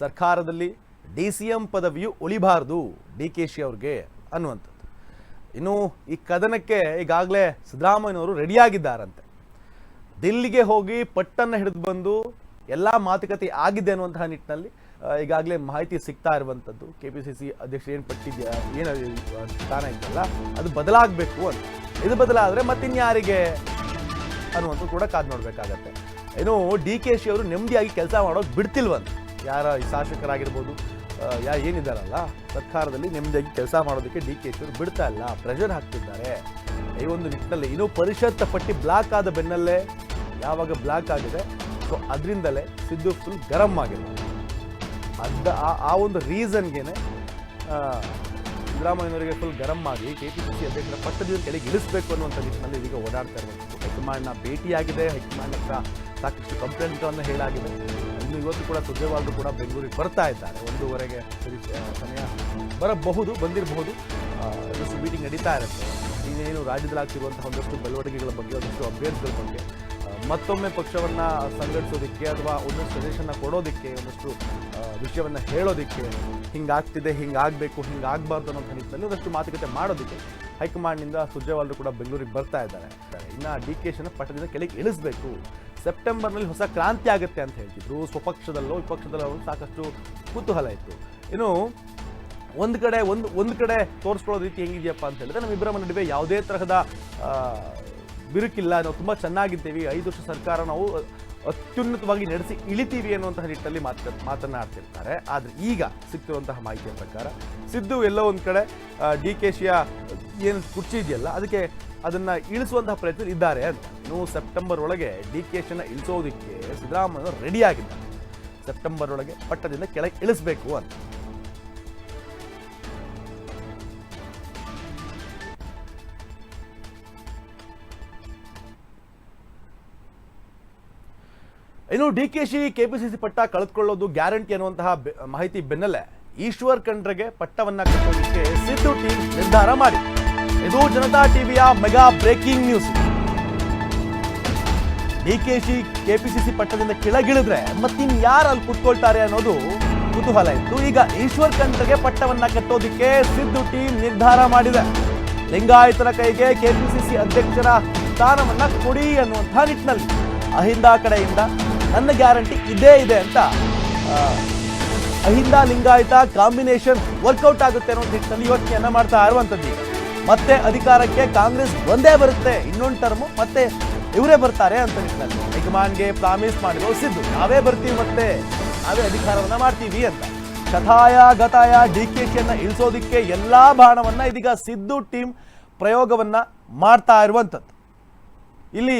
ಸರ್ಕಾರದಲ್ಲಿ D C M ಪದವಿಯು ಉಳಿಬಾರ್ದು ಡಿ ಕೆ ಶಿ ಅವ್ರಿಗೆ ಅನ್ನುವಂಥದ್ದು. ಇನ್ನು ಈ ಕದನಕ್ಕೆ ಈಗಾಗಲೇ ಸಿದ್ದರಾಮಯ್ಯನವರು ರೆಡಿಯಾಗಿದ್ದಾರಂತೆ. ದಿಲ್ಲಿಗೆ ಹೋಗಿ ಪಟ್ಟನ್ನು ಹಿಡಿದು ಬಂದು ಎಲ್ಲ ಮಾತುಕತೆ ಆಗಿದೆ ಅನ್ನುವಂತಹ ನಿಟ್ಟಿನಲ್ಲಿ ಈಗಾಗಲೇ ಮಾಹಿತಿ ಸಿಗ್ತಾ ಇರುವಂಥದ್ದು. ಕೆ ಪಿ ಸಿ ಸಿ ಅಧ್ಯಕ್ಷ ಏನು ಪಟ್ಟಿದ್ಯಾ, ಏನು ಸ್ಥಾನ ಇದೆಯಲ್ಲ, ಅದು ಬದಲಾಗಬೇಕು ಅಂತ. ಇದು ಬದಲಾದರೆ ಮತ್ತಿನ್ಯಾರಿಗೆ ಅನ್ನುವಂಥದ್ದು ಕೂಡ ಕಾದು ನೋಡಬೇಕಾಗತ್ತೆ. ಏನು ಡಿ ಕೆ ಶಿ ಅವರು ನೆಮ್ಮದಿಯಾಗಿ ಕೆಲಸ ಮಾಡೋದು ಬಿಡ್ತಿಲ್ವಂತ. ಯಾರ ಶಾಸಕರಾಗಿರ್ಬೋದು ಯಾ ಏನಿದಾರಲ್ಲ, ಸರ್ಕಾರದಲ್ಲಿ ನೆಮ್ಮದಿಯಾಗಿ ಕೆಲಸ ಮಾಡೋದಕ್ಕೆ ಡಿ ಕೆ ಶಿವರು ಬಿಡ್ತಾ ಇಲ್ಲ ಪ್ರೆಷರ್ ಹಾಕ್ತಿದ್ದಾರೆ. ಈ ಒಂದು ನಿಟ್ಟಿನಲ್ಲಿ ಇನ್ನೂ ಪರಿಷತ್ ಪಟ್ಟಿ ಬ್ಲಾಕ್ ಆದ ಬೆನ್ನಲ್ಲೇ ಯಾವಾಗ ಬ್ಲಾಕ್ ಆಗಿದೆ ಸೊ ಅದರಿಂದಲೇ ಸಿದ್ದು ಫುಲ್ ಗರಂ ಆಗಿದೆ. ಅದ ಆ- ಒಂದು ರೀಸನ್ಗೇನೆ ಸಿದ್ದರಾಮಯ್ಯನವರಿಗೆ ಫುಲ್ ಗರಂ ಆಗಿ ಕೆ ಪಿ ಸಿ ಸಿ ಅಧ್ಯಕ್ಷರ ಪಟ್ಟದಿಂದ ಕೆಳಗೆ ಇಳಿಸಬೇಕು ಅನ್ನುವಂಥ ನಿಟ್ಟಿನಲ್ಲಿ ಇದೀಗ ಓಡಾಡ್ತಾ ಇರುವಂಥದ್ದು. ಹೈಕಮಾಂಡ್ನ ಭೇಟಿಯಾಗಿದೆ ಹೈಕಮಾಂಡ್ ಹತ್ರ ಸಾಕಷ್ಟು ಕಂಪ್ಲೇಂಟ್ಗಳನ್ನು ಹೇಳಾಗಿದೆ ಇನ್ನು ಇವತ್ತು ಕೂಡ ಸುದ್ದಿವಾರರು ಕೂಡ ಬೆಂಗಳೂರಿಗೆ ಬರ್ತಾ ಇದ್ದಾರೆ. ಒಂದೂವರೆಗೆ ಸಮಯ ಬರಬಹುದು, ಬಂದಿರಬಹುದು. ಒಂದಷ್ಟು ಮೀಟಿಂಗ್ ನಡೀತಾ ಇರುತ್ತೆ. ಇನ್ನೇನು ರಾಜ್ಯದಲ್ಲಿ ಆಗ್ತಿರುವಂತಹ ಒಂದಷ್ಟು ಬೆಳವಣಿಗೆಗಳ ಬಗ್ಗೆ, ಒಂದಷ್ಟು ಅಭ್ಯರ್ಥಿಗಳ ಬಗ್ಗೆ ಮತ್ತೊಮ್ಮೆ ಪಕ್ಷವನ್ನು ಸಂಘಟಿಸೋದಕ್ಕೆ ಅಥವಾ ಒಂದಷ್ಟು ಸಜೆಷನ್ನ ಕೊಡೋದಕ್ಕೆ, ಒಂದಷ್ಟು ವಿಷಯವನ್ನು ವಿಷಯವನ್ನ ಹೇಳೋದಕ್ಕೆ ಹಿಂಗಾಗ್ತಿದೆ, ಹಿಂಗಾಗಬೇಕು, ಹಿಂಗಾಗಬಾರ್ದು ಅನ್ನೋಂಥ ನಿಟ್ಟಿನಲ್ಲಿ ಒಂದಷ್ಟು ಮಾತುಕತೆ ಮಾಡೋದಕ್ಕೆ ಹೈಕಮಾಂಡ್ನಿಂದ ಸುರ್ಜೇವಾಲರು ಕೂಡ ಬೆಂಗಳೂರಿಗೆ ಬರ್ತಾ ಇದ್ದಾರೆ. ಇನ್ನು ಡಿ ಕೆ ಶಿನ ಪಟ್ಟದಿಂದ ಕೆಳಗೆ ಇಳಿಸಬೇಕು. ಸೆಪ್ಟೆಂಬರ್ನಲ್ಲಿ ಹೊಸ ಕ್ರಾಂತಿ ಆಗುತ್ತೆ ಅಂತ ಹೇಳ್ತಿದ್ರು. ಸ್ವಪಕ್ಷದಲ್ಲೋ ವಿಪಕ್ಷದಲ್ಲೋ ಸಾಕಷ್ಟು ಕುತೂಹಲ ಇತ್ತು. ಇನ್ನು ಒಂದು ಕಡೆ ಒಂದು ಒಂದು ಕಡೆ ತೋರಿಸ್ಕೊಳ್ಳೋ ರೀತಿ ಹೆಂಗಿದೆಯಪ್ಪ ಅಂತ ಹೇಳಿದ್ರೆ ನಮ್ಮಿಬ್ಬರ ನಡುವೆ ಯಾವುದೇ ತರಹದ ಬಿರುಕಿಲ್ಲ. ನಾವು ತುಂಬ ಚೆನ್ನಾಗಿದ್ದೇವೆ. ಐದು ವರ್ಷ ಸರ್ಕಾರ ನಾವು ಅತ್ಯುನ್ನತವಾಗಿ ನಡೆಸಿ ಇಳಿತೀವಿ ಅನ್ನುವಂತಹ ನಿಟ್ಟಲ್ಲಿ ಮಾತು ಮಾತನಾಡ್ತಿರ್ತಾರೆ. ಆದರೆ ಈಗ ಸಿಕ್ತಿರುವಂತಹ ಮಾಹಿತಿಯ ಪ್ರಕಾರ ಸಿದ್ದು ಎಲ್ಲೋ ಒಂದು ಕಡೆ ಡಿ ಕೆ ಶಿಯ ಏನು ಕುರ್ಚಿ ಇದೆಯಲ್ಲ, ಅದಕ್ಕೆ ಅದನ್ನು ಇಳಿಸುವಂತಹ ಪ್ರಯತ್ನ ಇದ್ದಾರೆ ಅಂತ. ಇನ್ನು ಸೆಪ್ಟೆಂಬರ್ ಒಳಗೆ ಡಿ ಕೆ ಶಿನ ಇಳಿಸೋದಕ್ಕೆ ಸಿದ್ದರಾಮಯ್ಯ ರೆಡಿಯಾಗಿದ್ದಾರೆ ಸೆಪ್ಟೆಂಬರ್ ಒಳಗೆ ಪಟ್ಟದಿಂದ ಕೆಳಗೆ ಇಳಿಸಬೇಕು ಅಂತ. ಇನ್ನು ಡಿ ಕೆ ಶಿ ಸಿ ಪಟ್ಟ ಕಳೆದುಕೊಳ್ಳೋದು ಗ್ಯಾರಂಟಿ ಅನ್ನುವಂತಹ ಮಾಹಿತಿ ಬೆನ್ನಲ್ಲೇ ಈಶ್ವರ್ ಖಂಡ್ರೆಗೆ ಪಟ್ಟವನ್ನ ಕಟ್ಟೋದಕ್ಕೆ ಸಿದ್ದು ಟೀಮ್ ನಿರ್ಧಾರ ಮಾಡಿ. ಇದು ಜನತಾ ಟಿವಿಯ mega breaking news. D K she ಸಿ ಪಟ್ಟದಿಂದ ಕೆಳಗಿಳಿದ್ರೆ ಮತ್ತಿನ್ ಯಾರು ಅಲ್ಲಿ ಕುತ್ಕೊಳ್ತಾರೆ ಅನ್ನೋದು ಕುತೂಹಲ ಇತ್ತು. ಈಗ ಈಶ್ವರ್ ಖಂಡ್ರೆಗೆ ಪಟ್ಟವನ್ನ ಕಟ್ಟೋದಕ್ಕೆ ಸಿದ್ದು ಟೀಮ್ ನಿರ್ಧಾರ ಮಾಡಿದೆ. ಲಿಂಗಾಯತರ ಕೈಗೆ ಕೆಪಿಸಿಸಿ ಅಧ್ಯಕ್ಷರ ಸ್ಥಾನವನ್ನ ಕೊಡಿ ಅನ್ನುವಂತಹ ನಿಟ್ಟಿನಲ್ಲಿ ಅಹಿಂದ ಕಡೆಯಿಂದ ನನ್ನ ಗ್ಯಾರಂಟಿ ಇದೇ ಇದೆ ಅಂತ ಅಹಿಂದ ಲಿಂಗಾಯತ ಕಾಂಬಿನೇಷನ್ ವರ್ಕೌಟ್ ಆಗುತ್ತೆ ಅನ್ನೋ ನಿಟ್ಟಿನಲ್ಲಿ ಯೋಚನೆಯನ್ನು ಮಾಡ್ತಾ ಇರುವಂಥದ್ದು ಮತ್ತೆ ಅಧಿಕಾರಕ್ಕೆ ಕಾಂಗ್ರೆಸ್ ಒಂದೇ ಬರುತ್ತೆ, ಇನ್ನೊಂದು ಟರ್ಮು ಮತ್ತೆ ಇವರೇ ಬರ್ತಾರೆ ಅಂತ ನಿಟ್ಟಿನಲ್ಲಿ. ಹೈಕಮಾಂಡ್ಗೆ ಪ್ರಾಮಿಸ್ ಮಾಡಿರೋ ಸಿದ್ದು, ನಾವೇ ಬರ್ತೀವಿ ಮತ್ತೆ, ನಾವೇ ಅಧಿಕಾರವನ್ನು ಮಾಡ್ತೀವಿ ಅಂತ. ಕಥಾಯ ಗತಾಯ ಡಿ ಕೆ ಶಿಯನ್ನು ಇಳಿಸೋದಕ್ಕೆ ಎಲ್ಲ ಬಾಣವನ್ನು ಇದೀಗ ಸಿದ್ದು ಟೀಮ್ ಪ್ರಯೋಗವನ್ನು ಮಾಡ್ತಾ ಇರುವಂಥದ್ದು. ಇಲ್ಲಿ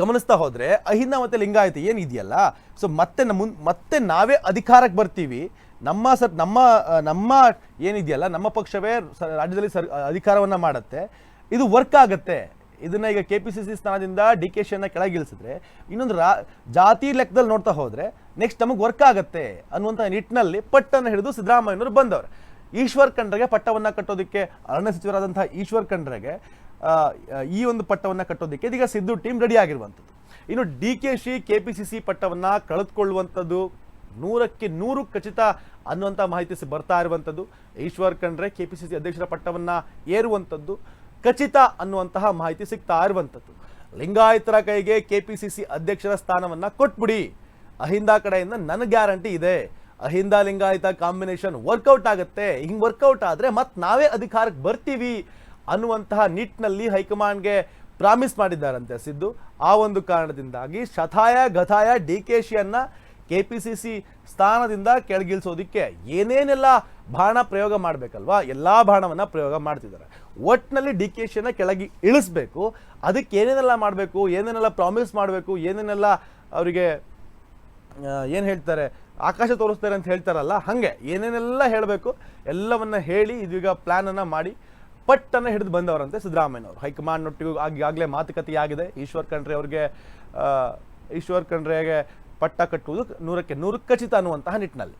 ಗಮನಿಸ್ತಾ ಹೋದ್ರೆ ಅಹಿಂದ ಮತ್ತೆ ಲಿಂಗಾಯತ ಏನಿದೆಯಲ್ಲ ಸೊ ಮತ್ತೆ ನಮ್ಮ ಮತ್ತೆ ನಾವೇ ಅಧಿಕಾರಕ್ಕೆ ಬರ್ತೀವಿ. ನಮ್ಮ ಸರ್, ನಮ್ಮ ನಮ್ಮ ಏನಿದೆಯಲ್ಲ ನಮ್ಮ ಪಕ್ಷವೇ ರಾಜ್ಯದಲ್ಲಿ ಸರ್ ಅಧಿಕಾರವನ್ನು ಮಾಡುತ್ತೆ. ಇದು ವರ್ಕ್ ಆಗುತ್ತೆ. ಇದನ್ನ ಈಗ ಕೆ ಪಿ ಸಿ ಸಿ ಸ್ಥಾನದಿಂದ ಡಿ ಕೆ ಶಿಯನ್ನು ಕೆಳಗಿಳಿಸಿದ್ರೆ, ಇನ್ನೊಂದು ರಾ, ಜಾತಿ ಲೆಕ್ಕದಲ್ಲಿ ನೋಡ್ತಾ ಹೋದರೆ ನೆಕ್ಸ್ಟ್ ನಮಗೆ ವರ್ಕ್ ಆಗುತ್ತೆ ಅನ್ನುವಂಥ ನಿಟ್ಟಿನಲ್ಲಿ ಪಟ್ಟನ್ನು ಹಿಡಿದು ಸಿದ್ದರಾಮಯ್ಯನವರು ಬಂದವರು. ಈಶ್ವರ್ ಖಂಡ್ರೆಗೆ ಪಟ್ಟವನ್ನು ಕಟ್ಟೋದಕ್ಕೆ ಅರಣ್ಯ ಸಚಿವರಾದಂತಹ ಈಶ್ವರ್ ಖಂಡ್ರೆಗೆ ಈ ಒಂದು ಪಟ್ಟವನ್ನು ಕಟ್ಟೋದಕ್ಕೆ ಇದೀಗ ಸಿದ್ದು ಟೀಮ್ ರೆಡಿ ಆಗಿರುವಂಥದ್ದು. ಇನ್ನು ಡಿ ಕೆ ಶಿ ಕೆ ಪಿ ಸಿ ಸಿ ಪಟ್ಟವನ್ನು ಕಳೆದುಕೊಳ್ಳುವಂಥದ್ದು ನೂರಕ್ಕೆ ನೂರು ಖಚಿತ ಅನ್ನುವಂಥ ಮಾಹಿತಿ ಬರ್ತಾ ಇರುವಂಥದ್ದು. Eshwar Khandre K P C C ಅಧ್ಯಕ್ಷರ ಪಟ್ಟವನ್ನು ಏರುವಂಥದ್ದು, ಖಚಿತ ಅನ್ನುವಂತಹ ಮಾಹಿತಿ ಸಿಗ್ತಾ ಇರುವಂಥದ್ದು. ಲಿಂಗಾಯತರ ಕೈಗೆ ಕೆ ಪಿ ಸಿ ಸಿ ಅಧ್ಯಕ್ಷರ ಸ್ಥಾನವನ್ನು ಕೊಟ್ಬಿಡಿ. ಅಹಿಂದ ಕಡೆಯಿಂದ ನನ್ನ ಗ್ಯಾರಂಟಿ ಇದೆ. ಅಹಿಂದ ಲಿಂಗಾಯತ ಕಾಂಬಿನೇಷನ್ ವರ್ಕೌಟ್ ಆಗುತ್ತೆ. ಹಿಂಗೆ ವರ್ಕೌಟ್ ಆದರೆ ಮತ್ತೆ ನಾವೇ ಅಧಿಕಾರಕ್ಕೆ ಬರ್ತೀವಿ. ಅನ್ನುವಂತಹ ನಿಟ್ಟಿನಲ್ಲಿ ಹೈಕಮಾಂಡ್ಗೆ ಪ್ರಾಮಿಸ್ ಮಾಡಿದ್ದಾರಂತೆ ಸಿದ್ದು. ಆ ಒಂದು ಕಾರಣದಿಂದಾಗಿ ಶತಾಯ ಗತಾಯ ಡಿ ಕೆ ಶಿಯನ್ನು ಕೆ ಪಿ ಸಿ ಸಿ ಸ್ಥಾನದಿಂದ ಕೆಳಗಿಳಿಸೋದಿಕ್ಕೆ ಏನೇನೆಲ್ಲ ಬಾಣ ಪ್ರಯೋಗ ಮಾಡಬೇಕಲ್ವಾ? ಎಲ್ಲ ಬಾಣವನ್ನು ಪ್ರಯೋಗ ಮಾಡ್ತಿದ್ದಾರೆ. ಒಟ್ಟಿನಲ್ಲಿ ಡಿ ಕೆ ಶಿಯನ್ನು ಕೆಳಗೆ ಇಳಿಸ್ಬೇಕು. ಅದಕ್ಕೆ ಏನೇನೆಲ್ಲ ಮಾಡಬೇಕು? ಏನೇನೆಲ್ಲ ಪ್ರಾಮಿಸ್ ಮಾಡಬೇಕು? ಏನೇನೆಲ್ಲ ಅವರಿಗೆ ಏನು ಹೇಳ್ತಾರೆ? ಆಕಾಶ ತೋರಿಸ್ತಾರೆ ಅಂತ ಹೇಳ್ತಾರಲ್ಲ, ಹಾಗೆ ಏನೇನೆಲ್ಲ ಹೇಳಬೇಕು, ಎಲ್ಲವನ್ನ ಹೇಳಿ ಇದೀಗ ಪ್ಲ್ಯಾನನ್ನು ಮಾಡಿ ಪಟ್ಟನ್ನು ಹಿಡಿದು ಬಂದವರಂತೆ ಸಿದ್ದರಾಮಯ್ಯನವರು. ಹೈಕಮಾಂಡ್ನೊಟ್ಟಿಗೂ ಈಗಾಗಲೇ ಮಾತುಕತೆ ಆಗಿದೆ ಈಶ್ವರ್ ಖಂಡ್ರೆ ಅವರಿಗೆ ಈಶ್ವರ್ ಖಂಡ್ರೆಗೆ ಪಟ್ಟ ಕಟ್ಟುವುದು ನೂರಕ್ಕೆ ನೂರು ಖಚಿತ ಅನ್ನುವಂತಹ ನಿಟ್ಟಿನಲ್ಲಿ.